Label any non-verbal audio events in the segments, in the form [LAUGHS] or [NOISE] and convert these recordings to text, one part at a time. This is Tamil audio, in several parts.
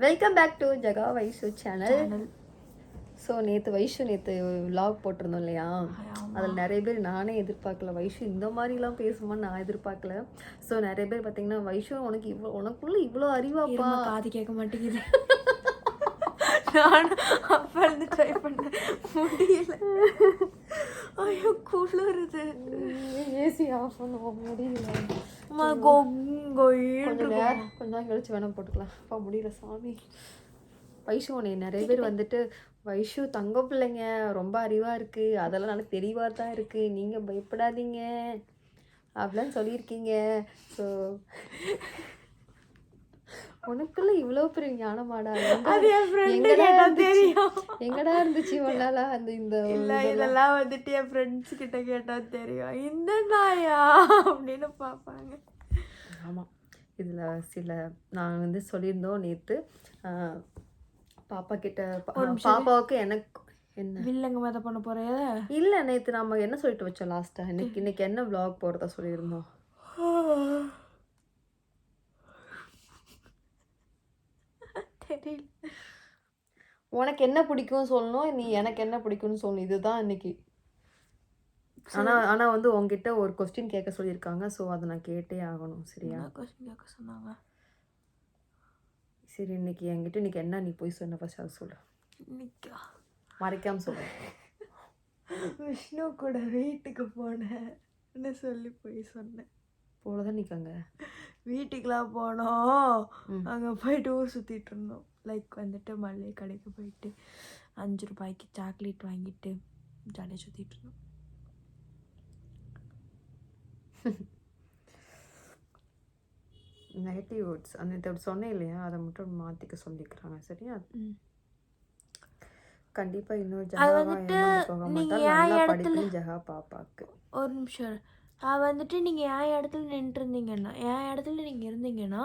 Welcome back to Jaga Vaishu channel so நேற்று வைஷு நேற்று விலாக் போட்டிருந்தோம் இல்லையா? அதில் நிறைய பேர் நானே எதிர்பார்க்கல. வைஷு இந்த மாதிரிலாம் பேசுமான்னு நான் எதிர்பார்க்கல. ஸோ நிறைய பேர் பார்த்தீங்கன்னா வைஷு உனக்கு இவ்வளோ உனக்குள்ள இவ்வளோ அறிவாப்பா? காது கேட்க மாட்டேங்குது. நான் அப்ப இருந்து ட்ரை பண்ணேன். முடியல. ஐயோ குளிருது. ஏசி ஆஃப் பண்ண முடியல. கொஞ்சம் நேரம் கொஞ்ச நேரம் கழிச்சு வேணா போட்டுக்கலாம். அப்பா முடியல சாமி. வைஷு உன்னை நிறைய பேர் வந்துட்டு வைஷு தங்க பிள்ளைங்க ரொம்ப அறிவா இருக்கு. அதெல்லாம் நல்லா தெளிவா தான் இருக்கு. நீங்க பயப்படாதீங்க. அப்படிலாம் சொல்லியிருக்கீங்க. ஸோ உனக்குள்ள இவ்வளோ பெரிய ஞானமாடா? அது என் எங்கடா கேட்டா? தெரியும். எங்கடா இருந்துச்சு இவனால அந்த இந்த [LAUGHS] இல்ல இதெல்லாம்? வந்துட்டு என் ஃப்ரெண்ட்ஸ் கிட்ட கேட்டா தெரியும். இந்த நாயா? அப்படின்னு பார்ப்பாங்க. ஆமாம் இதில் சில நான் வந்து சொல்லியிருந்தோம் நேற்று பாப்பா கிட்ட பாப்பாவுக்கு எனக்கு என்ன? வில்லங்க மத பண்ண போறியா? இல்லை நேற்று நம்ம என்ன சொல்லிட்டு வச்சோம் லாஸ்ட்டாக இன்னைக்கு இன்னைக்கு என்ன vlog போடுறதா சொல்லியிருந்தோம்? தெரியல உனக்கு என்ன பிடிக்கும் சொல்லணும் நீ எனக்கு என்ன பிடிக்கும்னு சொல்லணும் இதுதான் இன்னைக்கு. ஆனால் ஆனால் வந்து உங்ககிட்ட ஒரு கொஸ்டின் கேட்க சொல்லியிருக்காங்க. ஸோ அதை நான் கேட்டே ஆகணும். சரியா? கொஸ்டின் கேட்க சொன்னாங்க? சரி இன்னைக்கு என்கிட்ட இன்னைக்கு என்ன நீ போய் சொன்ன ஃபர்ஸ்ட் அதை சொல்லு. இன்னைக்கா? மறைக்காம சொல்லு. விஷ்ணு கூட வீட்டுக்கு போனேன்னு சொல்லி போய் சொன்னேன்? போலதான் நிற்காங்க வீட்டுக்கெலாம் போனோம். அங்கே போயிட்டு ஊர் சுற்றிட்டு இருந்தோம். லைக் வந்துட்டு மல்லிகை கடைக்கு போயிட்டு அஞ்சு ரூபாய்க்கு சாக்லேட் வாங்கிட்டு ஜாலியாக சுற்றிட்டு இருந்தோம். [LAUGHS] நெகட்டிவ் வேர்ட்ஸ் அந்த சொன்னேன் இல்லையா? அதை மட்டும் மாற்றிக்க சொல்லிக்கிறாங்க. சரியா? ம். கண்டிப்பா இன்னொரு ஏமாந்து போக மாட்டா நல்லா படிக்கணும் ஜஹா பாப்பாக்கு. ஒரு நிமிஷம் வந்துட்டு நீங்கள் என் இடத்துல நின்றுருந்தீங்கன்னா என் இடத்துல நீங்கள் இருந்தீங்கன்னா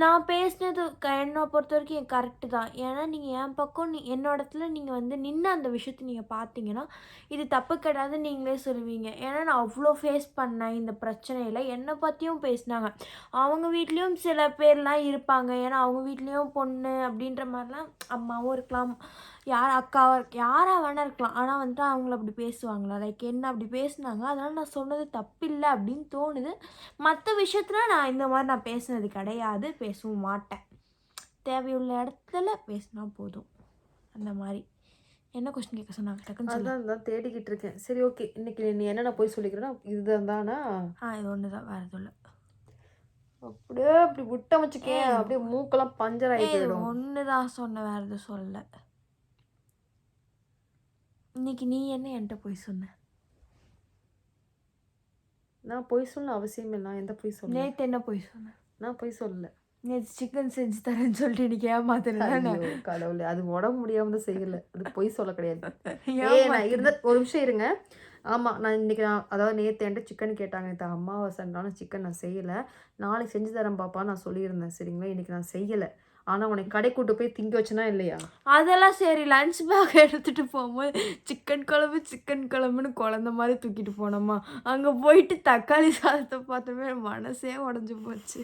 நான் பேசினது க என்னை பொறுத்த வரைக்கும் என் கரெக்டு தான். ஏன்னா நீங்கள் என் பக்கம் நீ என்னோட இடத்துல நீங்கள் வந்து நின்று அந்த விஷயத்தை நீங்கள் பார்த்தீங்கன்னா இது தப்பு கிடையாது நீங்களே சொல்லுவீங்க. ஏன்னா நான் அவ்வளோ ஃபேஸ் பண்ணேன் இந்த பிரச்சனையில். என்னை பற்றியும் பேசினாங்க. அவங்க வீட்லேயும் சில பேர்லாம் இருப்பாங்க. ஏன்னா அவங்க வீட்லேயும் பொண்ணு அப்படின்ற மாதிரிலாம் அம்மாவும் இருக்கலாம். யார் அக்காவாக இருக்கு யாராக வேணா இருக்கலாம். ஆனால் வந்துட்டு அவங்கள அப்படி பேசுவாங்களா? லைக் என்ன அப்படி பேசுனாங்க? அதனால் நான் சொன்னது தப்பில்லை அப்படின்னு தோணுது. மற்ற விஷயத்துல நான் இந்த மாதிரி நான் பேசுனது கிடையாது. பேசவும் மாட்டேன். தேவையுள்ள இடத்துல பேசினா போதும். அந்த மாதிரி. என்ன கொஸ்டின் கேட்க சொன்னாங்க? டக்குன்னு சொல்லு. அதான் தான் தேடிக்கிட்டு இருக்கேன். சரி ஓகே இன்னைக்கு நீ என்னென்ன போய் சொல்லிக்கிறேன்னா இதுதான் தானா ஆ இது ஒன்று தான் வேறு எதுவும் இல்லை. அப்படியே அப்படி விட்ட வச்சுக்கேன் அப்படியே மூக்கெல்லாம் பஞ்சர் ஆகி போயிடும். ஒன்று தான் சொன்னேன். வேறு எதுவும் சொல்லல. இன்னைக்கு நீ என்ன என்கிட்ட போய் சொன்ன? நான் பொய் சொல்ல அவசியம் இல்லை. நான் எந்த பொய் சொல்ல? நேற்று என்ன போய் சொன்ன? நான் பொய் சொல்லல. நேற்று சிக்கன் செஞ்சு தரேன்னு சொல்லிட்டு இன்னைக்கு ஏமாத்துறேன் ஐயோ, கடவுளே. அது உடம்பு முடியாம தான் செய்யல. அது பொய் சொல்ல கிடையாது. [LAUGHS] நான் இருந்த ஒரு நிமிஷம் இருங்க. ஆமாம் நான் இன்னைக்கு நான் அதாவது நேற்று என்கிட்ட சிக்கன் கேட்டாங்க. நேற்று அம்மாவாசைனாலும் சிக்கன் நான் செய்யலை. நாளைக்கு செஞ்சு தரேன் பாப்பா நான் சொல்லியிருந்தேன். சரிங்களா? இன்னைக்கு நான் செய்யலை. ஆனால் உனக்கு கடை கூட்டு போய் திங்க வச்சுனா இல்லையா? அதெல்லாம் சரி லஞ்ச் பேக் எடுத்துகிட்டு போகும்போது சிக்கன் குழம்பு சிக்கன் குழம்புன்னு குழந்த மாதிரி தூக்கிட்டு போனோமா. அங்கே போயிட்டு தக்காளி சாதத்தை பார்த்தோமே மனசே உடஞ்சி போச்சு.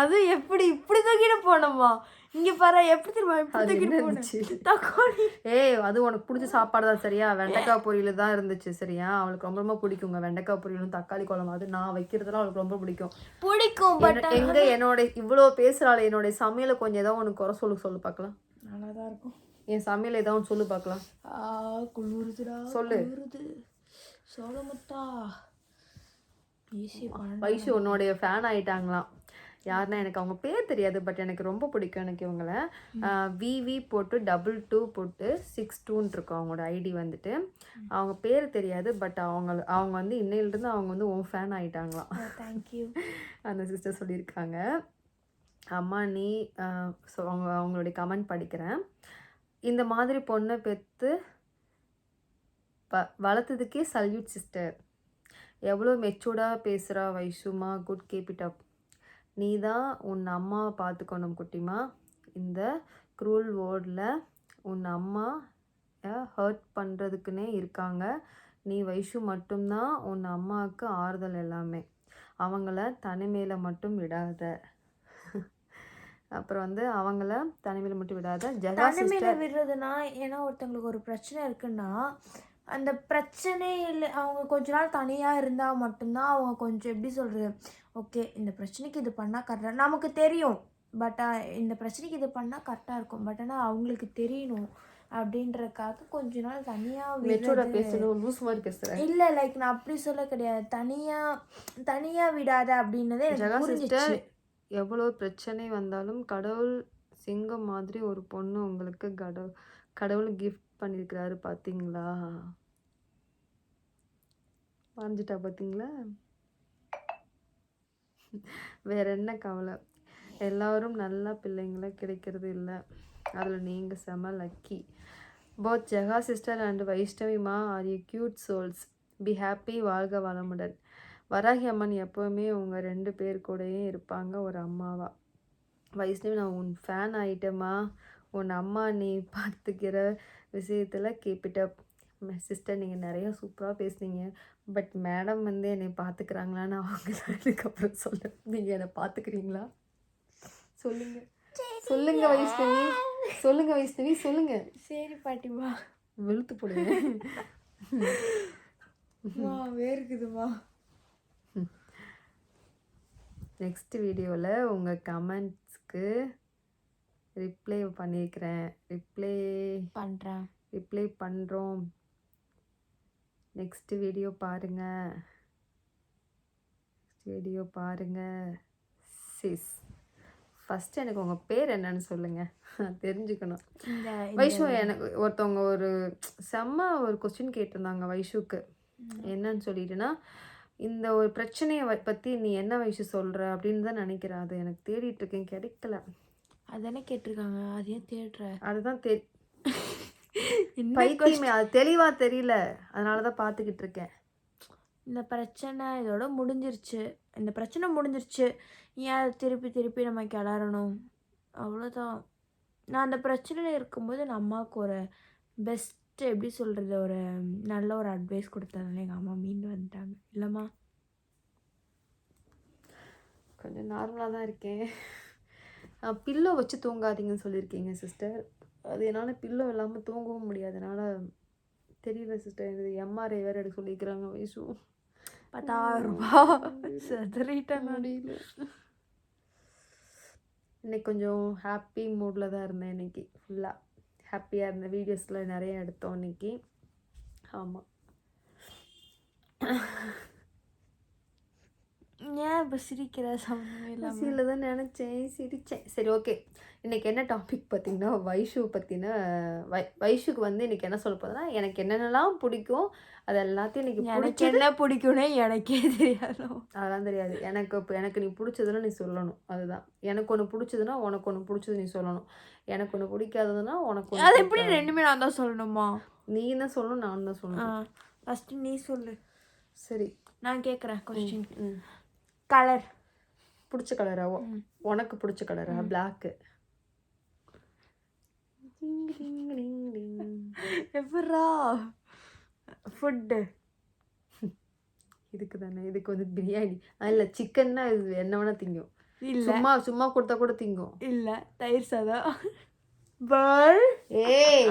அது எப்படி இப்படி தூக்கிட்டு போனோமா? இங்க பாரு எப்படி போனேன்? இருந்துச்சு? தக்காளி. ஏய் அது உனக்கு பிடிச்ச சாப்பாடு தான் சரியா? வெண்டைக்காய் பொரியல் தான் இருந்துச்சு சரியா? அவளுக்கு ரொம்ப ரொம்ப பிடிக்குங்க. வெண்டைக்காய் பொரியலும் தக்காளி குழம்பு அது நான் வைக்கிறதுலாம் அவளுக்கு ரொம்ப பிடிக்கும். பிடிக்கும் பட் எங்க என்னோட இவ்வளோ பேசுறாள் என்னோட சமையலை கொஞ்சம் ஏதாவது உனக்கு குறை சொல்லு சொல்லு பார்க்கலாம். நல்லா தான் இருக்கும். என் சமையல் ஏதாவது ஒன்று சொல்லு பார்க்கலாம். ஆ குளிருதுடா சொல்லு. பண்ண வைஷு உன்னுடைய ஃபேன் ஆயிட்டாங்களாம். யாருன்னா எனக்கு அவங்க பேர் தெரியாது பட் எனக்கு ரொம்ப பிடிக்கும் எனக்கு இவங்கள. விவி போட்டு டபுள் டூ போட்டு சிக்ஸ் டூன்னு இருக்கும் அவங்களோட ஐடி வந்துட்டு. அவங்க பேர் தெரியாது பட் அவங்க அவங்க வந்து இன்னையிலிருந்து அவங்க வந்து உன் ஃபேன் ஆயிட்டாங்களாம். தேங்க்யூ [LAUGHS] அந்த சிஸ்டர் சொல்லியிருக்காங்க. அம்மா நீ ஸோ அவங்க அவங்களுடைய கமெண்ட் படிக்கிறேன். இந்த மாதிரி பொண்ணை பெற்று ப வளர்த்ததுக்கே சல்யூட் சிஸ்டர் எவ்வளோ மெச்சூர்டாக பேசுகிறா வைஷுமா குட் கீப் இட் அப் நீ தான் உன் அம்மாவை பார்த்துக்கணும் குட்டிமா. இந்த க்ரூல் வேர்டில் உன் அம்மா ஹர்ட் பண்ணுறதுக்குன்னே இருக்காங்க. நீ வைஷு மட்டும்தான் உன் அம்மாவுக்கு ஆறுதல் எல்லாமே. அவங்கள தனிமையில் மட்டும் விடாத. அப்புறம் வந்து அவங்கள தனிமையில் மட்டும் விடாத. ஜெகா தனிமையில விடுறதுனா ஏன்னா ஒருத்தவங்களுக்கு ஒரு பிரச்சனை இருக்குன்னா அந்த பிரச்சனையில் அவங்க கொஞ்ச நாள் தனியாக இருந்தால் மட்டும்தான் அவங்க கொஞ்சம் எப்படி சொல்கிறது ஓகே இந்த பிரச்சனைக்கு இது பண்ணால் கரெக்டாக நமக்கு தெரியும். பட் இந்த பிரச்சனைக்கு இது பண்ணால் கரெக்டாக இருக்கும். பட் ஆனால் அவங்களுக்கு தெரியணும் அப்படின்றக்காக கொஞ்ச நாள் தனியாக பேசணும் லூஸ் மாதிரி பேசுகிறேன் இல்லை லைக் நான் அப்படி சொல்ல கிடையாது. தனியாக தனியாக விடாத அப்படின்னதே எனக்கு எவ்வளோ பிரச்சனை வந்தாலும் கடவுள் சிங்கம் மாதிரி ஒரு பொண்ணு உங்களுக்கு கடவுள் கடவுள் கிஃப்ட் பண்ணியிருக்கிறாரு பார்த்தீங்களா வரைஞ்சிட்டா பார்த்தீங்களா வேற என்ன கவலை? எல்லோரும் நல்ல பிள்ளைங்கள கிடைக்கிறது இல்லை. அதில் நீங்கள் செம lucky both Jega sister and வைஷ்ணவிமா are you cute souls be happy வாழ்க வளமுடன். வராகி அம்மன் எப்போவுமே உங்கள் ரெண்டு பேர் கூடயே இருப்பாங்க ஒரு அம்மாவா. வைஷ்ணவி நான் உன் ஃபேன் ஆகிட்டேம்மா உன் அம்மா நீ பார்த்துக்கிற விஷயத்தில் கேப்பிட்ட சிஸ்டர் நீங்கள் நிறையா சூப்பராக பேசுனீங்க. பட் மேடம் வந்து என்னை பார்த்துக்கிறாங்களான்னு அவங்க தான் இதுக்கப்புறம் சொல்ல நீங்கள் என்னை பார்த்துக்கிறீங்களா சொல்லுங்க. சொல்லுங்க வைஷ்ணவி. சொல்லுங்க வைஷ்ணவி சொல்லுங்க. சரி பாட்டிமா வெளுத்து போடுங்க வேர்க்குதுமா. நெக்ஸ்ட் வீடியோவில் உங்கள் கமெண்ட்ஸ்க்கு ரிப்ளை பண்ணியிருக்கிறேன் ரிப்ளை பண்ணுறேன் ரிப்ளை பண்ணுறோம் நெக்ஸ்ட் வீடியோ பாருங்க. வீடியோ பாருங்க. சிஸ் ஃபஸ்ட் எனக்கு உங்கள் பேர் என்னன்னு சொல்லுங்கள் தெரிஞ்சுக்கணும். வைஷு எனக்கு ஒருத்தவங்க ஒரு செம்ம ஒரு கொஸ்டின் கேட்டிருந்தாங்க வைஷுக்கு. என்னன்னு சொல்லிட்டுனா இந்த ஒரு பிரச்சனையை பற்றி நீ என்ன வைஷு சொல்கிற அப்படின்னு தான் நினைக்கிறேன். அது எனக்கு தேடிட்டு இருக்கேன். கிடைக்கல. அதானே கேட்டிருக்காங்க. அதையே தேடுற. அதுதான் என்ன பைத்தியமே அது தெளிவாக தெரியல. அதனால தான் பார்த்துக்கிட்டு இருக்கேன் இந்த பிரச்சனை இதோட முடிஞ்சிருச்சு. இந்த பிரச்சனை முடிஞ்சிருச்சு. ஏன் திருப்பி திருப்பி நம்ம கிளறணும்? அவ்வளோதான் நான் அந்த பிரச்சனையில் இருக்கும்போது என் அம்மாவுக்கு ஒரு பெஸ்ட்டு எப்படி சொல்கிறது ஒரு நல்ல ஒரு அட்வைஸ் கொடுத்ததுனால எங்கள் அம்மா மீண்டு வந்துட்டாங்க. இல்லைம்மா? கொஞ்சம் நார்மலாக தான் இருக்கேன். பில்லோ வச்சு தூங்காதீங்கன்னு சொல்லியிருக்கீங்க சிஸ்டர் அது என்னால் பில்லோ இல்லாமல் தூங்கவும் முடியாது. என்னால் தெரியல சிஸ்டர் எனக்கு எம்ஆர்ஐ வேறு எடுக்க சொல்லியிருக்கிறாங்க வைஷு. பத்தாயிரம் ரூபாய் செதறிட்டேன். முடியல. இன்னைக்கு கொஞ்சம் ஹாப்பி மூடில் தான் இருந்தேன் இன்னைக்கு. ஃபுல்லாக ஹாப்பியாக இருந்தேன். வீடியோஸில் நிறைய எடுத்தோம் இன்னைக்கு. ஆமாம் இப்போ சிரிக்கிற இல்லாமல் பசியில் தான் நினச்சேன் சிரிச்சேன். சரி ஓகே இன்னைக்கு என்ன டாபிக் பார்த்தீங்கன்னா வைஷு பற்றின வை வைஷுக்கு வந்து இன்னைக்கு என்ன சொல்ல போதுன்னா எனக்கு என்னென்னலாம் பிடிக்கும் அது எல்லாத்தையும் இன்னைக்கு எனக்கு என்ன பிடிக்கும்னே எனக்கே தெரியாது. அதெல்லாம் தெரியாது. எனக்கு இப்போ எனக்கு நீ பிடிச்சதுன்னா நீ சொல்லணும். அதுதான். எனக்கு ஒன்று பிடிச்சதுன்னா உனக்கு ஒன்று பிடிச்சது நீ சொல்லணும். எனக்கு ஒன்று பிடிக்காததுன்னா உனக்கு அது எப்படி. ரெண்டுமே நான் தான் சொல்லணுமா? நீ தான் சொல்லணும் நான் தான் சொல்லணும். ஃபஸ்ட்டு நீ சொல்லு. சரி. நான் கேட்குறேன் கொஸ்டின் கலர் பிடிச்ச கலரா. உனக்கு பிடிச்ச கலரா பிளாக்கு எப்படா ஃபுட்டு இதுக்கு தானே இதுக்கு வந்து பிரியாணி. இல்லை சிக்கன்னா இது என்ன வேணா திங்கும். இல்லை. சும்மா சும்மா கொடுத்தா கூட திங்கும். இல்லை தயிர் சாதம். ஏய்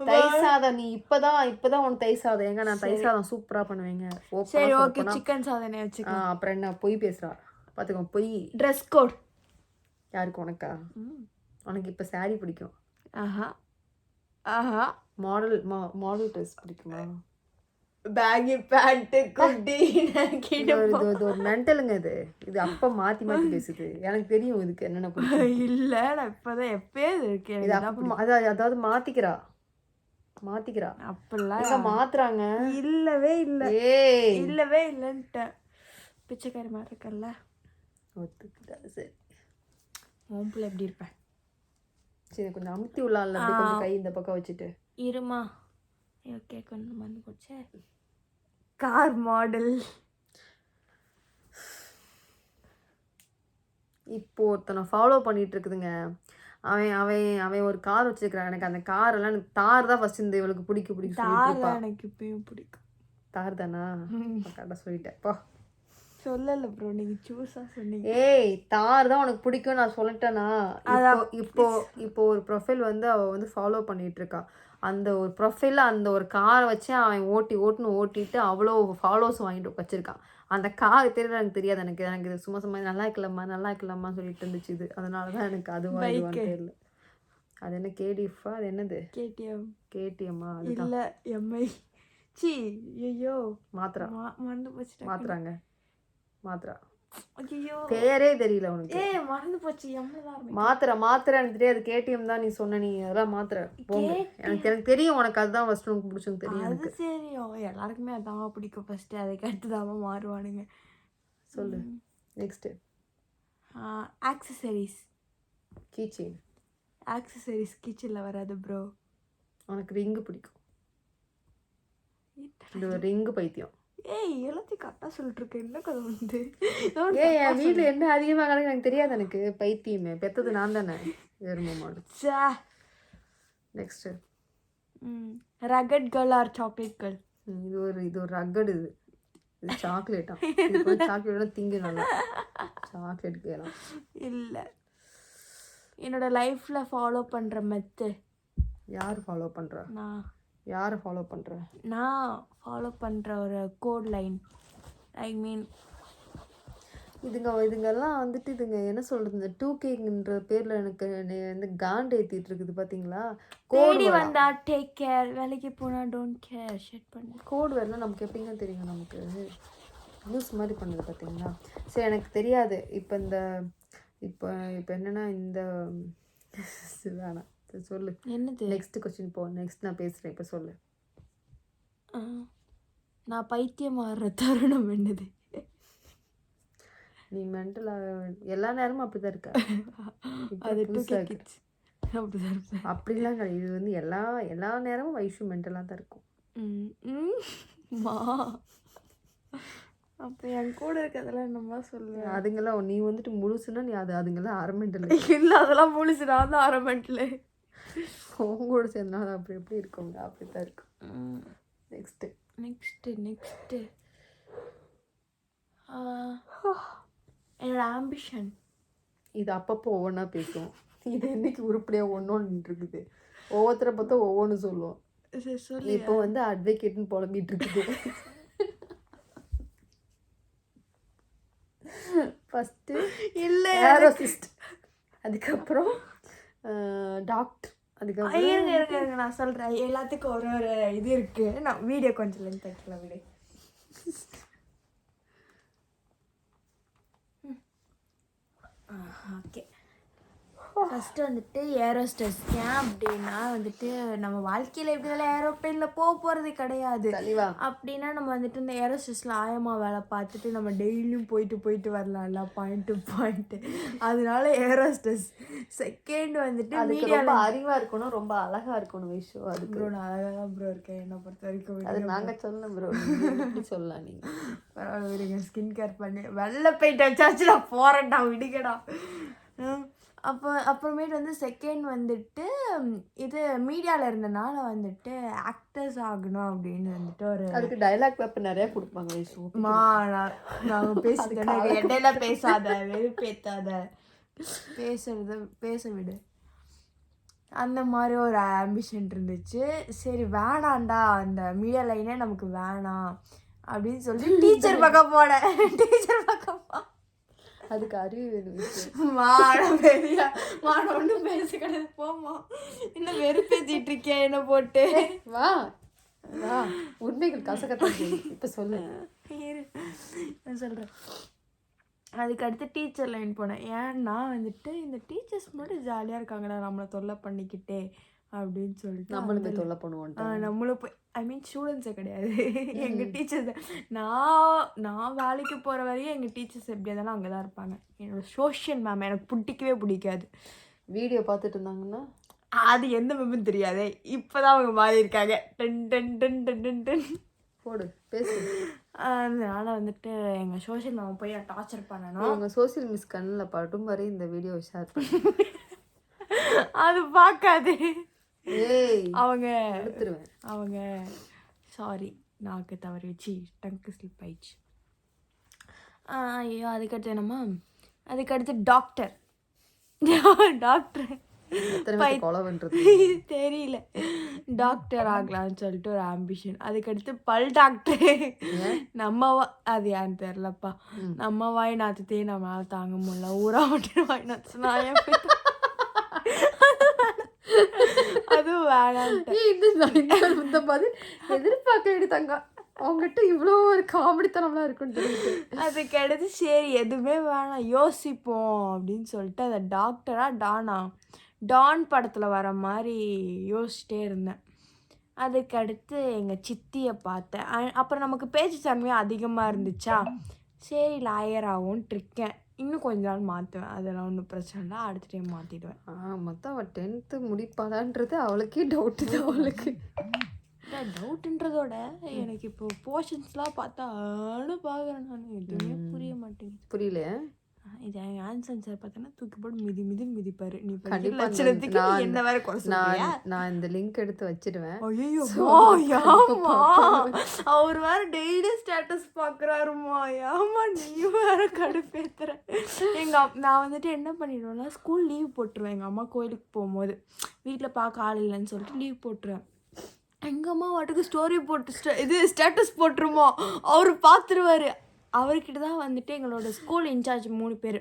தயிர் சாதம் நீ இப்பதான் இப்பதான் உனக்கு தயிர் சாதம் எங்க நான் தயிர் சாதம் சூப்பரா பண்ணுவேங்க. சரி ஓகே சிக்கன் சாதனை ஆ, வச்சுக்கோ அப்புறம் என்ன பொய் பேசுறா. பாத்துக்கோ பொய். ட்ரெஸ் கோட் யாருக்கு உனக்கா? உனக்கு இப்ப saree பிடிக்கும். ஆஹா. ஆஹா. மாடல் மாடல் ட்ரெஸ் பிடிக்குமா? பேகி பேண்ட்டு குட்டி இது ஒரு மென்டலுங்க இது. இது அப்பா மாத்தி மாத்தி பேசுது. எனக்கு தெரியும் இதுக்கு என்னென்ன இல்லை நான் இப்போதான் எப்பயே இருக்கு. இது அப்பா அதாவது அதாவது மாத்திக்கிறா. மாத்திக்கிறா. அப்படிலாம் மாத்துறாங்க. இல்லவே இல்லை. இல்லவே இல்லைன்ட்டேன். பிச்சைக்காரி மாதிரி இருக்கல்ல. ஒத்துக்கிட்டா சரி. உன் பிள்ளை எப்படி இருப்பேன் சரி கொஞ்சம் அமுத்தி விடலாம்ல. கொஞ்சம் கை இந்த பக்கம் வச்சுட்டு. இருமா. ஓகே கொஞ்சம் மறந்து போச்சே கார் மாடல். இப்போ ஒருத்தனை ஃபாலோ பண்ணிட்டு இருக்குதுங்க அவன் அவன் அவன் ஒரு கார் வச்சிருக்கிறான். எனக்கு அந்த கார் எல்லாம் எனக்கு தார் தான் ஃபர்ஸ்ட் இந்த இவளுக்கு பிடிக்கும் பிடிக்கும். எனக்கு இப்பயும் பிடிக்கும். தார் தானா? கரெக்டாக சொல்லிட்டேன். போ. சொல்லல ப்ரோ நீங்க சூஸா சொன்னீங்க. ஏய் தார் தான் உனக்கு பிடிக்கும் நான் சொல்லிட்டேனா? இப்போ இப்போ ஒரு ப்ரொஃபைல் வந்து அவ வந்து ஃபாலோ பண்ணிட்டு இருக்கா அந்த ஒரு ப்ரொஃபைல அந்த ஒரு காரை வச்சு அவன் ஓட்டி ஓட்டுன்னு ஓட்டிட்டு அவ்வளோ ஃபாலோஸ் வாங்கிட்டு வச்சிருக்கான். அந்த கார் தெரியல எனக்கு தெரியாது. எனக்கு எனக்கு இது சும்மா சும்மா நல்லா இருக்கலாமா நல்லா இருக்கலாமா சொல்லிட்டு இருந்துச்சு இது. அதனால தான் எனக்கு அதுவா. தெரியல. அது என்ன கேடிஎஃபா அது என்னது? கேடிஎம் கேடிஎம்மா இல்ல எம்ஐ சி ஐயோ மாத்திரா மறந்து போச்சு மாத்திராங்க மாத்திரா பேரே தெரியல உனக்கு. ஏய் மறந்து போச்சு. மாத்திரை மாத்திரை எனக்கு தெரியாது கேடிஎம் தான் நீ சொன்ன. நீ அதெல்லாம் மாத்திரை போங்க. எனக்கு எனக்கு தெரியும் உனக்கு. அதுதான் ஃபர்ஸ்ட் உனக்கு பிடிச்சுன்னு தெரியும் அது தெரியும் எல்லாருக்குமே அதான் பிடிக்கும். ஃபர்ஸ்ட் அதுக்கு அடுத்து மாறுவானுங்க. சொல்லு. நெக்ஸ்ட் ஆக்சசரிஸ் கீச்செயின் ஆக்சசரிஸ் கிச்சனில் வராது ப்ரோ உனக்கு ரிங்கு பிடிக்கும். இந்த ரிங்கு பைத்தியம். ஏய் எல்லாத்தையும் கரெக்டாக சொல்லிட்டு இருக்கேன் என்ன கதை வந்து? ஏய் என் வீட்டில் என்ன அதிகமாக கிடக்கு எனக்கு தெரியாது எனக்கு. பைத்தியமே. பெத்தது நான் தானே. எரும மாடு. Next rugged girl or chocolate girl இது ஒரு இது ஒரு ரக்கடு இது. இது சாக்லேட்டா சாக்லேட்லாம் திங்கு நல்லா. சாக்லேட் கேலாம் இல்லை. என்னோட லைஃப்பில் ஃபாலோ பண்ணுற மெத்து யார் ஃபாலோ பண்ணுறா நான். யாரை ஃபாலோ பண்ணுற நான் ஃபாலோ பண்ணுற ஒரு கோட் லைன் ஐ மீன் இதுங்க இதுங்கெல்லாம் வந்துட்டு இதுங்க என்ன சொல்றது? இந்த டூ கேக்குன்ற பேர்ல எனக்கு வந்து காண்ட் இருக்குது பாத்தீங்களா? தேடி கோடு வந்தா டேக் கேர் வேலைக்கு போனா டோன்ட் கேர் ஷெட் பண்ணு. கோடு வேர்லாம் நமக்கு எப்படிங்க தெரியும்? நமக்கு லூஸ் மாதிரி பண்ணுது பாத்தீங்களா? சரி எனக்கு தெரியாது. இப்போ இந்த இப்போ இப்போ என்னன்னா இந்த வேணாம். சரி, சொல்லு. என்னது? நெக்ஸ்ட் கொஸ்டின் போ. நெக்ஸ்ட் நான் பேசுறேன். இப்போ சொல்லு. நான் பைத்தியம் ஆடுற தருணம் என்னது? நீ மென்டலாக எல்லா நேரமும் அப்படிதான் இருக்க? அது டூ புதுசா இருக்கு. கிட்ஸ் அப்படிதான் இருப்பேன் அப்படிலாம் கிடையாது. இது வந்து எல்லா எல்லா நேரமும் வைஷு மென்டலாக தான் இருக்கும். ம், அப்போ என் கூட இருக்கிறதெல்லாம் என்னமா சொல்லுவேன் அதுங்கெல்லாம் நீ வந்துட்டு முழுசுன்னா நீ அது அதுங்கெல்லாம் அரை மென்டல் இல்லை அதெல்லாம் முழுசு. நான் தான் ஆரம்பிக்கல உங்க கூட சேர்ந்தா அது அப்படி எப்படி இருக்குங்க அப்படி தான் இருக்கும் நெக்ஸ்ட்டு நெக்ஸ்ட்டு நெக்ஸ்ட்டு என்னோட ஆம்பிஷன் இது அப்பப்போ ஒவ்வொன்றா பேசுவோம். இது என்னைக்கு உருப்படியாக ஒன்றொன்று இருக்குது ஒவ்வொருத்தரை பார்த்தா ஒவ்வொன்று சொல்லுவோம். சொல்லி. இப்போ வந்து அட்வொகேட்னு புலம்பிட்டு இருக்குது ஃபஸ்ட்டு இல்லை ஏரோசிஸ்ட் அதுக்கப்புறம் டாக்டர் அதுக்கப்புறம் இருங்க இருங்க இருங்க நான் சொல்கிறேன் எல்லாத்துக்கும் ஒரு ஒரு இது இருக்கு. நான் வீடியோ கொஞ்சம் லென்த் ஆக்கலாம் விடு. ஓகே ஃபஸ்ட்டு வந்துட்டு ஏரோஸ்டஸ் ஏன் அப்படின்னா வந்துட்டு நம்ம வாழ்க்கையில் எப்படினாலும் ஏரோப்ளேனில் போக போகிறது கிடையாது. அப்படின்னா நம்ம வந்துட்டு இந்த ஏரோஸ்டஸில் ஆயமாக வேலை பார்த்துட்டு நம்ம டெய்லியும் போயிட்டு போயிட்டு வரலாம்ல பாயிண்ட் டு பாயிண்ட்டு அதனால ஏரோஸ்டஸ் செகண்ட் வந்துட்டு மீடியாவில் ரொம்ப அறிவா இருக்கணும் ரொம்ப அழகா இருக்கணும் விஷு அதுக்கு. ப்ரோ நான் அழகாக தான் ப்ரோ இருக்கேன். என்னை பொறுத்த வரைக்கும் அது நாங்க சொல்ல ப்ரோ [LAUGHS] எப்படி சொல்லலாம் நீங்க? பரவாயில்ல ஸ்கின் கேர் பண்ணி. வெள்ளை பெயிண்ட் வச்சாச்சு நான் போகிறேன்டா விடுங்கடா. ம், அப்போ அப்புறமேட்டு வந்து செகண்ட் வந்துட்டு இது மீடியாவில் இருந்தனால வந்துட்டு ஆக்டர்ஸ் ஆகணும் அப்படின்னு வந்துட்டு ஒரு அதுக்கு டைலாக் பேப்பர் நிறைய கொடுப்பாங்க மா நான் நாங்கள் பேசிட்டேன் இடையில பேசாத வெறுப்பேத்தாத. பேசுறது பேச விடு. அந்த மாதிரி ஒரு ஆம்பிஷன் இருந்துச்சு. சரி வேணாண்டா அந்த மீடியா லைனே நமக்கு வேணாம் அப்படின்னு சொல்லி [LAUGHS] டீச்சர் பக்கம் போனேன். [LAUGHS] டீச்சர் பக்கம் போ அதுக்கு அறிவு வேணும் விஷு மாட பெரியா. மாட ஒன்றும் பேச கிடையாது போமா இன்னும் வெறுப்பேத்திட்டு இருக்கியா என்ன போட்டு? வா. வா. உண்மைகள் செய்யும். இப்ப சொல்லு. நான் சொல்கிறேன் அதுக்கு அடுத்து டீச்சர் லைன் போனேன். ஏன்னா வந்துட்டு இந்த டீச்சர்ஸ் மட்டும் ஜாலியாக இருக்காங்கடா நம்மளை தொல்லை பண்ணிக்கிட்டே. அப்படின்னு சொல்லிட்டு நம்மளுமே அந்த- தொல்லை பண்ணுவோம் நம்மளும் போய் ஐ மீன் ஸ்டூடெண்ட்ஸே கிடையாது. எங்கள் டீச்சர்ஸ் நான் நான் வேலைக்கு போகிற வரையும் எங்கள் டீச்சர்ஸ் எப்படி இருந்தாலும் அங்கே தான் இருப்பாங்க. என்னோட சோஷியல் மேம் எனக்கு பிடிக்கவே பிடிக்காது. வீடியோ பார்த்துட்டு இருந்தாங்கன்னா? அது எந்த மேம்னு தெரியாதே. இப்போ தான் அவங்க மாறி இருக்காங்க. டன் டன் டன் டன் டன் டன். போடு பேசு. அதனால வந்துட்டு எங்கள் சோஷியல் மேம் போய் டார்ச்சர் பண்ணணும். உங்க சோசியல் மிஸ் கண்ணில் பட்டும் வரை இந்த வீடியோ ஷேர் பண்ணு. அது பார்க்காது. அவங்க அவங்க சாரி நாக்கு தவறி வச்சு டங்கு ஸ்லிப் ஆயிடுச்சு. ஐயோ அதுக்கடுத்து என்னம்மா? அதுக்கடுத்து டாக்டர் [LAUGHS] டாக்டர் [LAUGHS] தெரியல. டாக்டர் ஆகலாம்னு சொல்லிட்டு ஒரு ஆம்பிஷன் அதுக்கடுத்து பல் டாக்டர் நம்ம வா அது ஏன்னு தெரிலப்பா நம்ம வாய் நாத்துட்டே நம்மளால தாங்க முடியல. ஊரா மட்டும் வாய் நாத்து நான் அதுவும் நான் இந்த இந்த பதில் எதிர்பார்க்கலடி தங்க அவங்ககிட்ட இவ்வளோ ஒரு காமெடித்தனம்லாம் இருக்குன்னு அதுக்கு அடுத்து சரி எதுவுமே வேணாம் யோசிப்போம் அப்படின்னு சொல்லிட்டு அந்த டாக்டரா டானா டான் படத்தில் வர மாதிரி யோசிச்சிட்டே இருந்தேன். அதுக்கு அடுத்து எங்கள் சித்தியை பார்த்தேன். அப்புறம் நமக்கு பேச்சு தன்மையும் அதிகமாக இருந்துச்சா? சரி லாயர் ஆகும்ன்ட்டு இருக்கேன். இன்னும் கொஞ்ச நாள் மாற்றுவேன் அதெல்லாம் ஒன்றும் பிரச்சனை இல்லை. அடுத்த டைம் மாற்றிடுவேன் ஆ மொத்தம் அவள் டென்த்து முடிப்பாளான்றது அவளுக்கே டவுட்டு தான் அவளுக்கு. டவுட்டுன்றதோட எனக்கு இப்போ போர்ஷன்ஸ்லாம் பார்த்தா பார்க்குறேன் நான். எதுவுமே புரிய மாட்டேங்குது. புரியல இது எங்கள் ஆன்சன் சார் பார்த்தோன்னா தூக்கி போட்டு மிதி மிதி மிதிப்பாரு. நீ படிக்கிற கண்டிப்பா இந்த- லட்சணத்துக்கு நீ நான் என்ன வேற நான் நான் இந்த லிங்க் எடுத்து வச்சிடுவேன் அவர் வேற டெய்லி ஸ்டேட்டஸ் பார்க்குறாருமா ஏமா நீ வேற கடுப்பேத்துற. எங்க அப்- நான் வந்துட்டு என்ன பண்ணிடுவேன்னா ஸ்கூல் லீவ் போட்டுருவேன். எங்கள் அம்மா கோயிலுக்கு போகும்போது. வீட்டில் பார்க்க ஆள் இல்லைன்னு சொல்லிட்டு லீவ் போட்டுருவேன். எங்கள் அம்மா வாட்டுக்கு ஸ்டோரி போட்டு இது ஸ்டேட்டஸ் போட்டுருமோ? அவர் பார்த்துருவாரு அவர்கிட்ட தான் வந்துட்டு எங்களோட ஸ்கூல் இன்சார்ஜ் மூணு பேர்.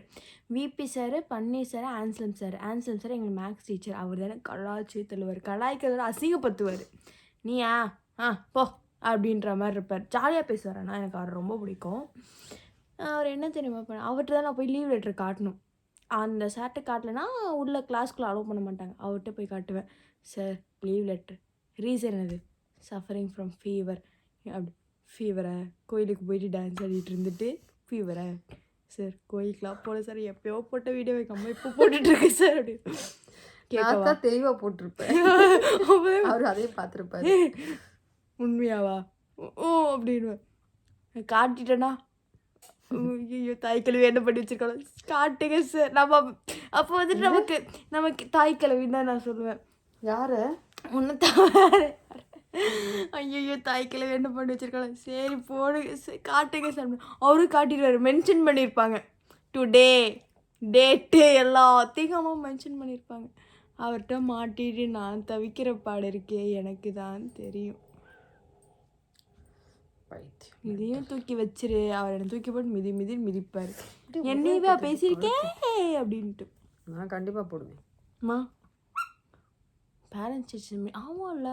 VP sir Panneer sir Ansalam sir Ansalam sir எங்கள் மேக்ஸ் டீச்சர் அவர் தானே கலாய்ச்சி தள்ளுவார் கலாய்க்கிறதோட அசிங்கப்படுத்துவார். நீயா? ஆ போ அப்படின்ற மாதிரி இருப்பார். ஜாலியாக பேசுவார் ஆனால் எனக்கு அவர் ரொம்ப பிடிக்கும். அவர் என்ன தெரியுமா பண்ண அவர்கிட்ட தான் நான் போய் லீவ் லெட்டர் காட்டணும். அந்த சார்ட்டை காட்டலைன்னா உள்ள கிளாஸ்க்குள்ளே அலோவ் பண்ண மாட்டாங்க. அவர்கிட்ட போய் காட்டுவேன். சார் லீவ் லெட்டர் ரீசன் அது சஃபரிங் ஃப்ரம் ஃபீவர் அப்படி. ஃபீவரா கோயிலுக்கு போயிட்டு டான்ஸ் ஆடிட்டு இருந்துட்டு ஃபீவரா சார் கோயிலுக்குலாம் போல சார் எப்பயோ போட்ட வீடியோ அம்மா இப்போ போட்டுட்ருக்கு சார் அப்படி நான் கேட்கவா தெளிவாக போட்டிருப்பேன். [LAUGHS] அவர் அதையும் பார்த்துருப்பாரு. உண்மையாவா? ஓ அப்படின்னு காட்டிட்டேனா? ஐயோ தாய் கழுவி என்ன பண்ணி வச்சிருக்காங்க காட்டுங்க சார் நம்ம அப்போ வந்துட்டு நமக்கு நமக்கு தாய் கழுவின்னு தான் நான் சொல்லுவேன். யாரு? ஒன்று தவிர ஐயோ தாய் கிழவி என்ன பண்ணி வச்சிருக்காங்க சரி சரி, காட்டுங்க சார் அவரும் காட்டிடுவாரு. மென்ஷன் பண்ணியிருப்பாங்க. டுடே டேட்டு எல்லாத்தையும் அம்மா மென்ஷன் பண்ணியிருப்பாங்க. அவர்கிட்ட மாட்டிட்டு நான் தவிக்கிற பாடு இருக்கே எனக்கு தான் தெரியும். இதையும் தூக்கி வச்சிரு. அவர் என்னை தூக்கி போட்டு மிதி மிதி மிதிப்பார். என்னையவா பேசியிருக்கேன் அப்படின்ட்டு. நான் கண்டிப்பாக போடுவேன். அம்மா பேரண்ட்ஸ் மீ ஆமாம்ல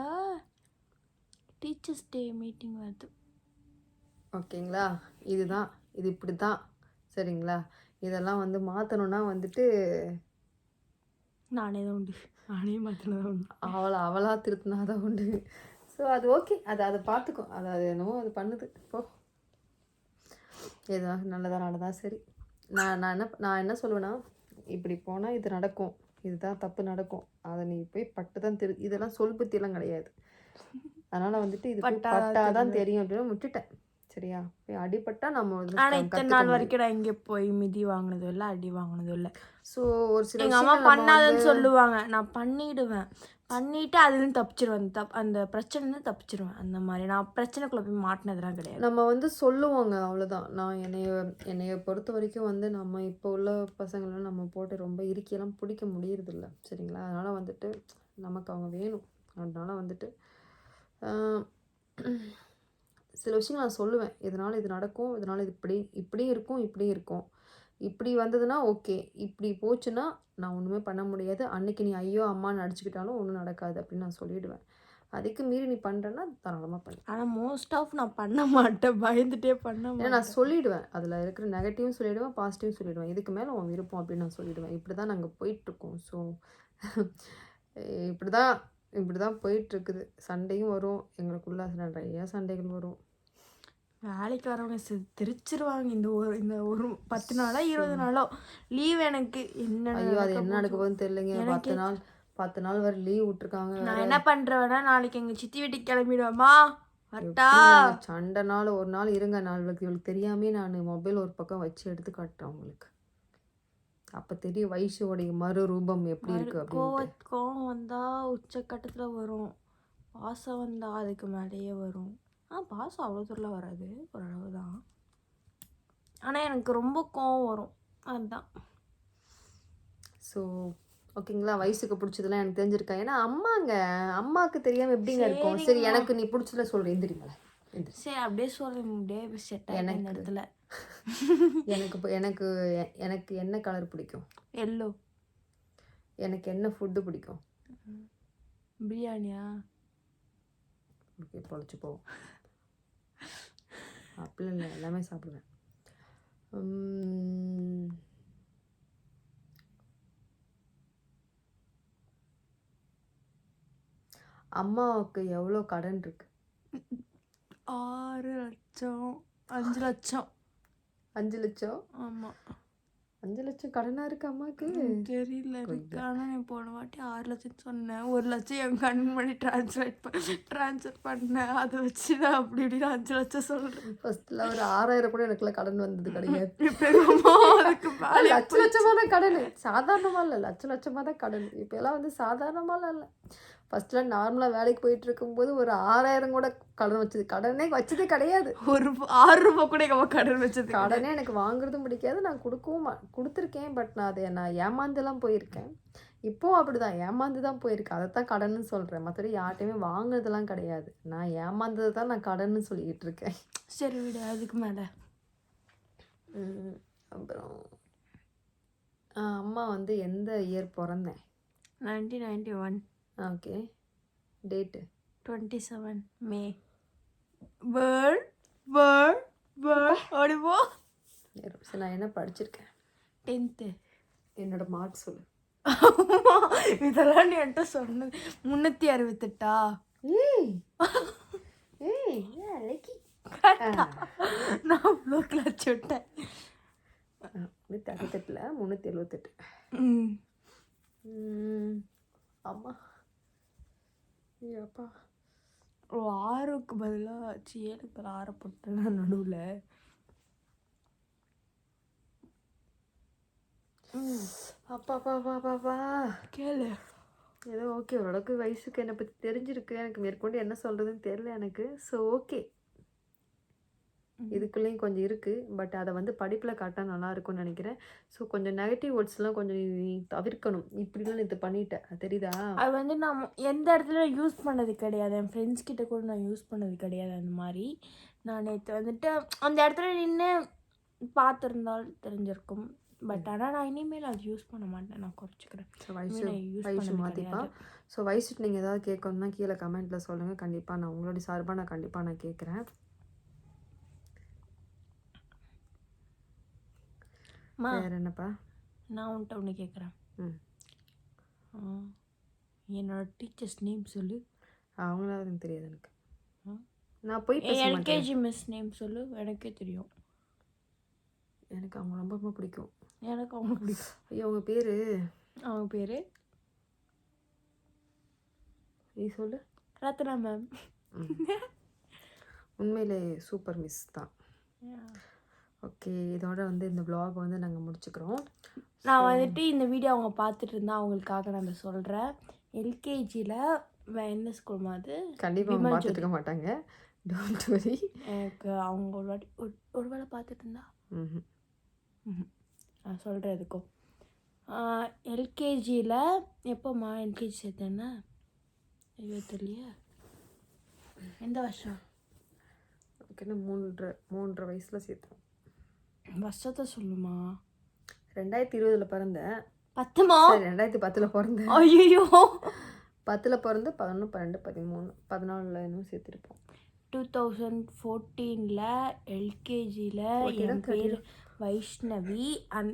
டீச்சர்ஸ் டே மீட்டிங் வருது. ஓகேங்களா? இதுதான். இது இப்படி தான் சரிங்களா? இதெல்லாம் வந்து மாற்றணும்னா வந்துட்டு நானே தான் உண்டு. நானே மாற்றினதான் உண்டு. அவளை அவளாக திருத்தினாதான் உண்டு. ஸோ அது ஓகே அது அதை பார்த்துக்கும் அது அது என்னவோ அது பண்ணுது. போ. எதுனா நல்லதாக நடந்தா சரி. நான் நான் என்ன நான் என்ன சொல்லுவேன்னா இப்படி போனால் இது நடக்கும். இதுதான் தப்பு நடக்கும். அதை நீ போய் பட்டு தான் திரு இதெல்லாம் சொல் பற்றியெல்லாம் கிடையாது. அதனால் வந்துட்டு இது பட்டாதான் தெரியும். அப்படின்னு விட்டுட்டேன் சரியா? அடிபட்டா நம்ம ஆனால் இத்தனை நாள் வரைக்கும் நான் இங்கே போய் மிதி வாங்கினதும் இல்லை அடி வாங்கினதும் இல்லை. ஸோ ஒரு சில எங்கள் அம்மா பண்ணாதன்னு சொல்லுவாங்க. நான் பண்ணிடுவேன். பண்ணிட்டு அதுலேருந்து தப்பிச்சிருவேன். அந்த தப் அந்த பிரச்சனை தப்பிச்சிருவேன். அந்த மாதிரி. நான் பிரச்சனைக்குள்ளே போய் மாட்டினதுலாம் கிடையாது. நம்ம வந்து சொல்லுவோங்க அவ்வளோதான் நான் என்னைய என்னைய பொறுத்த வரைக்கும் வந்து நம்ம இப்போ உள்ள பசங்களாம் நம்ம போட்டு ரொம்ப இறுக்கியெல்லாம் பிடிக்க முடியறதில்ல. சரிங்களா? அதனால் வந்துட்டு நமக்கு அவங்க வேணும். அதனால வந்துட்டு சில விஷயங்கள் நான் சொல்லுவேன். இதனால் இது நடக்கும் இதனால் இது இப்படி இப்படியும் இருக்கும் இப்படியும் இருக்கும். இப்படி வந்ததுன்னா ஓகே. இப்படி போச்சுன்னா நான் ஒன்றுமே பண்ண முடியாது. அன்னைக்கு நீ ஐயோ அம்மான்னு அடிச்சுக்கிட்டாலும் ஒன்றும் நடக்காது அப்படின்னு நான் சொல்லிடுவேன். அதுக்கு மீறி நீ பண்ணுறேன்னா தாராளமாக பண்ணு. ஆனால் மோஸ்ட் ஆஃப் நான் பண்ண மாட்டேன். பயந்துட்டே பண்ண மாட்டேன் நான் சொல்லிடுவேன். அதில் இருக்கிற நெகட்டிவும் சொல்லிடுவேன் பாசிட்டிவும் சொல்லிடுவேன். இதுக்கு மேலே உன் விருப்பம் அப்படின்னு நான் சொல்லிடுவேன். இப்படி தான் நாங்கள் போயிட்டுருக்கோம். ஸோ [LAUGHS] இப்படி தான் இப்படி தான் போயிட்டுருக்குது. சண்டையும் வரும். எங்களுக்குள்ள நிறைய சண்டைகள் வரும். வேலைக்கு வரவங்க செ- தெரிச்சிருவாங்க இந்த ஒரு இந்த ஒரு பத்து நாளோ இருபது நாளோ. லீவ் எனக்கு. என்ன ஐயோ அது என்ன நடக்க போகுதோ. போகுதுன்னு தெரியலைங்க. பத்து நாள் பத்து நாள் வரை லீவ் விட்டுருக்காங்க நான் என்ன பண்றேன்னா நாளைக்கு எங்க சித்தி வீட்டுக்கு கிளம்பிடுவேமா வட்டா சண்டை நாள் ஒரு நாள் இருங்க. நாளைக்கு இவளுக்கு தெரியாமே நான் மொபைல் ஒரு பக்கம் வச்சு எடுத்து காட்டுறேன் உங்களுக்கு. அப்போ தெரியும் வயசோடைய மறு ரூபம் எப்படி இருக்கு கோவ கோவம் வந்தா உச்சக்கட்டத்துல வரும். பாசம் வந்தா அதுக்கு மேலேயே வரும். ஆ பாசம் அவ்வளோ தூரலாம் வராது. ஓரளவு தான் ஆனால் எனக்கு ரொம்ப கோவம் வரும். அதுதான் ஸோ ஓகேங்களா? வயசுக்கு பிடிச்சதெல்லாம் எனக்கு தெரிஞ்சிருக்கா. ஏன்னா அம்மாங்க. அம்மாவுக்கு தெரியாமல் எப்படிங்க இருக்கும்? சரி. எனக்கு நீ பிடிச்சல சொல்கிறேன் எந்திரி சரி அப்படியே சொல்ல முடியாது செட் எனக்கு- இடத்துல. எனக்கு எனக்கு எனக்கு என்ன கலர் பிடிக்கும்? எல்லோ எனக்கு என்ன ஃபுட்டு பிடிக்கும்? பிரியாணியா? ஓகே பொழைச்சி போவோம் அப்படிலாம் இல்லை எல்லாமே சாப்பிடுவேன். அம்மாவுக்கு எவ்வளோ கடன் இருக்கு? ஆறு லட்சம் அஞ்சு லட்சம். அஞ்சு லட்சம்? ஆமாம் அஞ்சு லட்சம் கடனா இருக்கு அம்மாவுக்கு தெரியல. கொய்யா. ஆனால் நீ போன வாட்டி ஆறு லட்சம் சொன்னேன் ஒரு லட்சம் என் கண் பண்ணி ட்ரான்ஸ்லேட் பண்ண ட்ரான்ஸ்ஃபர் பண்ணேன் அதை வச்சு நான் அப்படி இப்படின்னு அஞ்சு லட்சம் சொல்கிறேன் ஃபர்ஸ்ட்ல ஒரு ஆறாயிரம் கூட எனக்குலாம் கடன் வந்தது கிடையாது. [LAUGHS] லட்ச லட்சமா தான் கடன். சாதாரணமா இல்லை. லட்ச லட்சமா தான் கடன். இப்போ எல்லாம் வந்து சாதாரணமாலாம் இல்லை. ஃபர்ஸ்ட்ல நார்மலாக வேலைக்கு போயிட்டு இருக்கும்போது ஒரு ஆறாயிரம் கூட கடன் வச்சது. கடனே வச்சதே கிடையாது. ஒரு ஆறு ரூபா கூட எங்கள் கடன் வச்சது கடனே எனக்கு வாங்குறதும் பிடிக்காது. நான் கொடுக்கவும் கொடுத்துருக்கேன் பட் நான் அதை நான் ஏமாந்துலாம் போயிருக்கேன். இப்போவும் அப்படிதான். ஏமாந்து தான் போயிருக்கேன் அதை தான் கடன்னு சொல்கிறேன் மற்றபடி யார்ட்டையுமே வாங்குனதெல்லாம் கிடையாது. நான் ஏமாந்ததை தான் நான் கடன்னு சொல்லிக்கிட்டு இருக்கேன். சரி விடு அதுக்கு மேலே. அப்புறம் அம்மா வந்து எந்த இயர் பிறந்தேன்? Nineteen ninety one okay. Date? Twenty seven. May. Bird bird bird ஓடிப்போ சரி நான் என்ன படிச்சிருக்கேன்? டென்த்து. என்னோட மார்க் சொல்லு. இதெல்லாம் நீ என்கிட்ட சொன்னது முந்நூற்றி அறுபத்தெட்டா? நான் அவ்வளோ கிளச்சி விட்டேன். முந்நூற்றி அறுபத்தெட்டில் முந்நூற்றி எழுபத்தெட்டு ம். அம்மா. ஏய் அப்பா ஓ ஆறுக்கு பதிலாக சி ஏழுக்கு பதிலாக ஆறை போட்டேன் நடுவில். அப்பா அப்பா அப்பா அப்பா கேளு. ஏதோ ஓகே ஓரளவுக்கு வயசுக்கு என்னை பற்றி தெரிஞ்சிருக்கு. எனக்கு மேற்கொண்டு என்ன சொல்கிறதுன்னு தெரியல எனக்கு. ஸோ ஓகே இதுக்குள்ளேயும் கொஞ்சம் இருக்குது பட் அதை வந்து படிப்பில் காட்டா நல்லா இருக்கும்னு நினைக்கிறேன். ஸோ கொஞ்சம் நெகட்டிவ் வேர்ட்ஸ்லாம் கொஞ்சம் நீ தவிர்க்கணும். இப்படிலாம் இது பண்ணிட்டேன். அது தெரியுதா? அது வந்து நான் எந்த இடத்துல யூஸ் பண்ணது கிடையாது. என் ஃப்ரெண்ட்ஸ் கிட்ட கூட நான் யூஸ் பண்ணது கிடையாது அந்த மாதிரி. நான் நேற்று வந்துட்டு அந்த இடத்துல நின்று பார்த்துருந்தால் தெரிஞ்சிருக்கும். பட் ஆனால் நான் இனிமேல் அது யூஸ் பண்ண மாட்டேன். நான் குறைச்சிக்கிறேன். ஸோ வயசு வயசு மாற்றிப்பா ஸோ வயசுக்கு நீங்கள் ஏதாவது கேட்கணும்னா கீழே கமெண்ட்டில் சொல்லுங்கள் கண்டிப்பாக நான் உங்களுடைய சார்பாக நான் கண்டிப்பாக நான் கேட்குறேன். வேறு என்னப்பா? நான் உன்கிட்ட ஒன்று கேட்குறேன் ம். என்னோட டீச்சர்ஸ் நேம் சொல்லு. அவங்களாவது எனக்கு தெரியாது எனக்கு. நான் போய் எல்கேஜி மிஸ் நேம் சொல்லு எனக்கே தெரியும். எனக்கு அவங்க ரொம்ப ரொம்ப பிடிக்கும். எனக்கு அவங்க [LAUGHS] பிடிக்கும். ஐயோ அவங்க பேர்? அவங்க பேர்? நீ சொல்லு. ரத்னா மேம் உண்மையிலே சூப்பர் மிஸ் தான். ஓகே இதோட வந்து இந்த vlog வந்து நாங்கள் முடிச்சுக்கிறோம். நான் வந்துட்டு இந்த வீடியோ அவங்க பார்த்துட்டு இருந்தா அவங்களுக்காக நான் சொல்கிறேன் எல்கேஜியில் எந்த ஸ்கூல் மாதிரி கண்டிப்பாக பார்த்துட்டு மாட்டாங்க. டோன்ட் வரி எனக்கு அவங்க ஒரு வாட்டி ஒரு ஒரு வேளை பார்த்துட்டு இருந்தா? ம் நான் சொல்கிறேன் எதுக்கும் எல்கேஜியில் எப்போம்மா எல்கேஜி சேர்த்தேன்னா? ஐயோ தெரியலையே. எந்த வருஷம்? ஓகேன்னா மூன்றரை மூன்றரை வயசில் சேர்த்தோம். வருஷத்தை சொல்லுமா? ரெண்டாயிரத்தி இருபதில் பிறந்தேன். பத்துமா? ரெண்டாயிரத்தி பத்தில் பிறந்தேன். ஐயோ பத்தில் பிறந்து பதினொன்று பன்னெண்டு பதிமூணு பதினாலில் இன்னும் சேர்த்துருப்போம். டூ தௌசண்ட் ஃபோர்டீனில் எல்கேஜியில் என் பேர் வைஷ்ணவி. அந்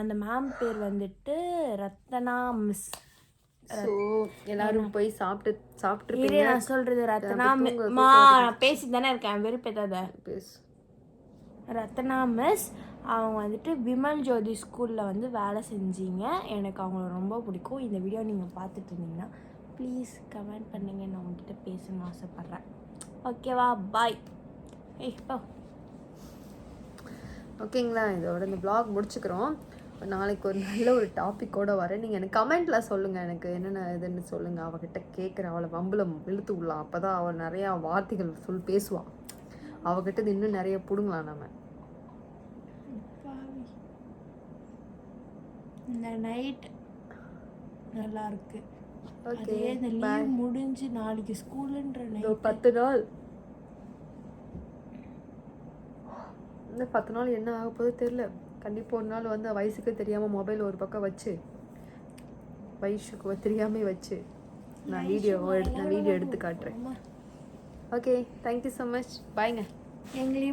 அந்த மேம் பேர் வந்துட்டு ரத்தனா மிஸ். ஸோ எல்லாரும் போய் சாப்பிட்டு சாப்பிட்ருப்பீங்க நான் சொல்கிறது தூங்க, மா நான் பேசி தானே இருக்கேன் வெறுப்பேத்தாத. பேசு. ரத்னா மிஸ் அவங்க வந்துட்டு விமல் ஜோதி ஸ்கூலில் வந்து வேலை செஞ்சீங்க. எனக்கு அவங்கள ரொம்ப பிடிக்கும். இந்த வீடியோ நீங்கள் பார்த்துட்டு இருந்தீங்கன்னா ப்ளீஸ் கமெண்ட் பண்ணுங்க. நான் உங்ககிட்ட பேசணும்னு ஆசைப்பட்றேன். ஓகேவா பாய் ஏய் ஓகேங்களா இதோட இந்த பிளாக் முடிச்சுக்கிறோம். நாளைக்கு ஒரு நல்ல ஒரு டாப்பிக்கோடு வரேன். நீங்கள் எனக்கு கமெண்ட்டில் சொல்லுங்கள் எனக்கு என்னென்ன இதுன்னு சொல்லுங்கள் அவகிட்ட கேட்குறேன் அவளை வம்பில் இழுத்து விடலாம். அப்போ தான் அவள் நிறையா வார்த்தைகள் சொல் பேசுவாள் அவகிட்ட இன்னும் நிறைய பிடுங்கலாம் நம்ம இந்த நைட் நல்லா இருக்கு. ஓகே இந்த லீவ் முடிஞ்சு நாளைக்கு ஸ்கூலுன்ற நைட் பத்து நாள். இந்த பத்து நாள் என்ன ஆக போகுது தெரில கண்டிப்பாக ஒரு நாள் வந்து வயசுக்கு தெரியாமல் மொபைல் ஒரு பக்கம் வச்சு வயசுக்கு தெரியாமல் வச்சு நான் வீடியோ எடுத்து நான் வீடியோ எடுத்து காட்டுறேன். ஓகே தேங்க்யூ ஸோ மச் பாய்ங்க எங்களையும்